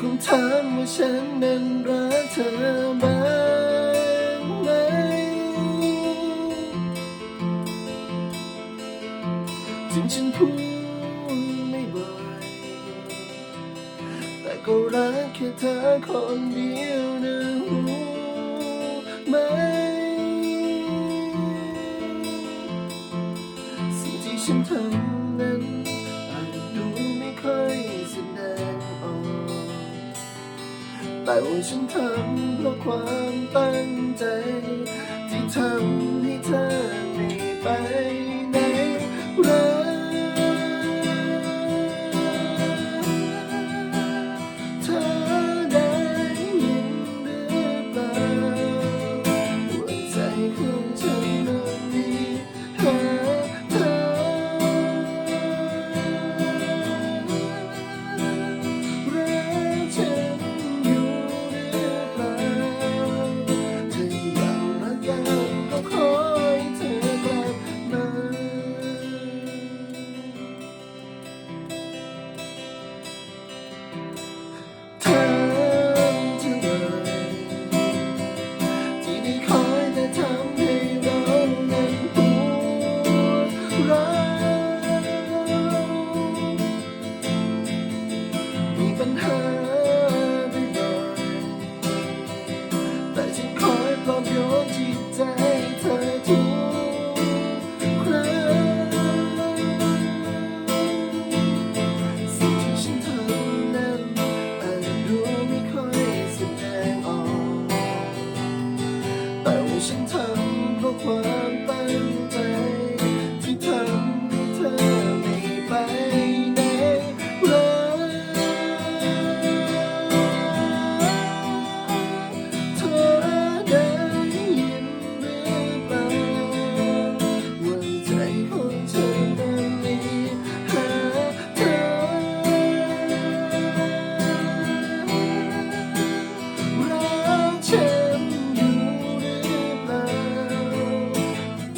คุถามว่าฉันนั้นรักเธอบ้างไหมถึงฉันพูดไม่บ่อยแต่ก็รักแค่เธอคนเดียวนะรู้ไหม สิ่งที่ฉันทำนั้น แต่ว่าฉันทำเพราะความตั้งใจ ที่ทำให้เธอไม่ไปไหน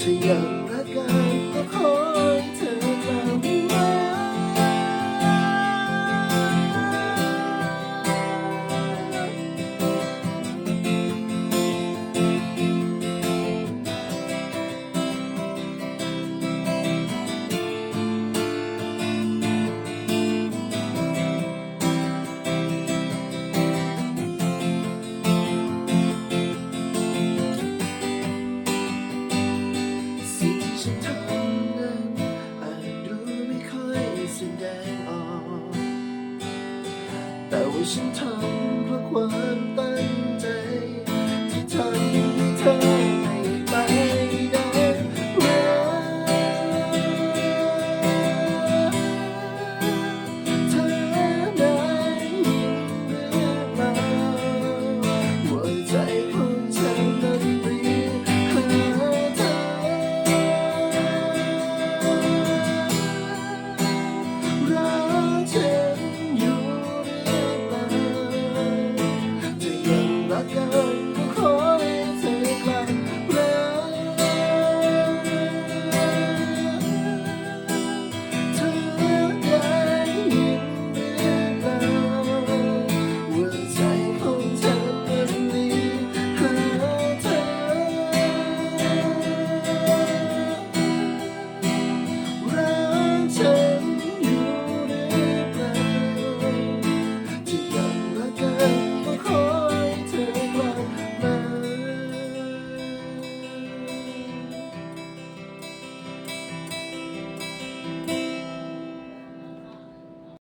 to you. ฉันทำเพราะความตั้งใจที่ทำ